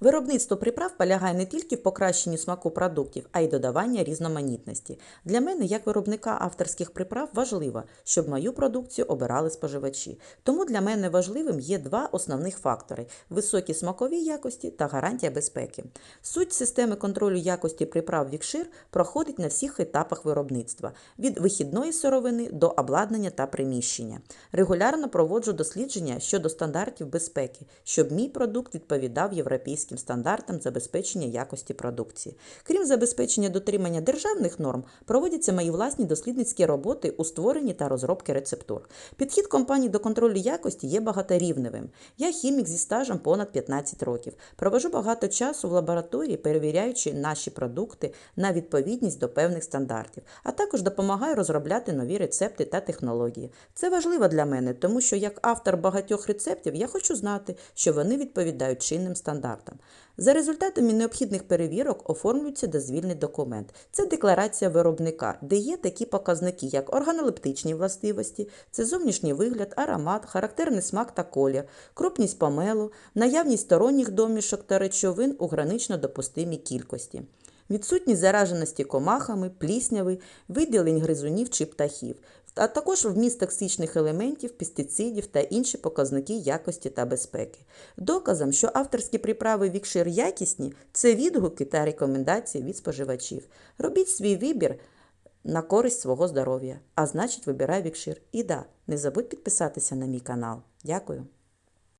Виробництво приправ полягає не тільки в покращенні смаку продуктів, а й додавання різноманітності. Для мене, як виробника авторських приправ, важливо, щоб мою продукцію обирали споживачі. Тому для мене важливим є два основних фактори: високі смакові якості та гарантія безпеки. Суть системи контролю якості приправ Вікшир проходить на всіх етапах виробництва від вихідної сировини до обладнання та приміщення. Регулярно проводжу дослідження щодо стандартів безпеки, щоб мій продукт відповідав європейським стандартам забезпечення якості продукції. Крім забезпечення дотримання державних норм, проводяться мої власні дослідницькі роботи у створенні та розробки рецептур. Підхід компанії до контролю якості є багаторівневим. Я хімік зі стажем понад 15 років. Провожу багато часу в лабораторії, перевіряючи наші продукти на відповідність до певних стандартів, а також допомагаю розробляти нові рецепти та технології. Це важливо для мене, тому що як автор багатьох рецептів я хочу знати, що вони відповідають чинним стандартам. За результатами необхідних перевірок оформлюється дозвільний документ. Це декларація виробника, де є такі показники, як органолептичні властивості, це зовнішній вигляд, аромат, характерний смак та колір, крупність помелу, наявність сторонніх домішок та речовин у гранично допустимій кількості. Відсутність зараженості комахами, плісняви, виділень гризунів чи птахів, а також вміст токсичних елементів, пестицидів та інші показники якості та безпеки. Доказом, що авторські приправи Вікшир якісні, це відгуки та рекомендації від споживачів. Робіть свій вибір на користь свого здоров'я, а значить, вибирай Вікшир. І да, не забудь підписатися на мій канал. Дякую.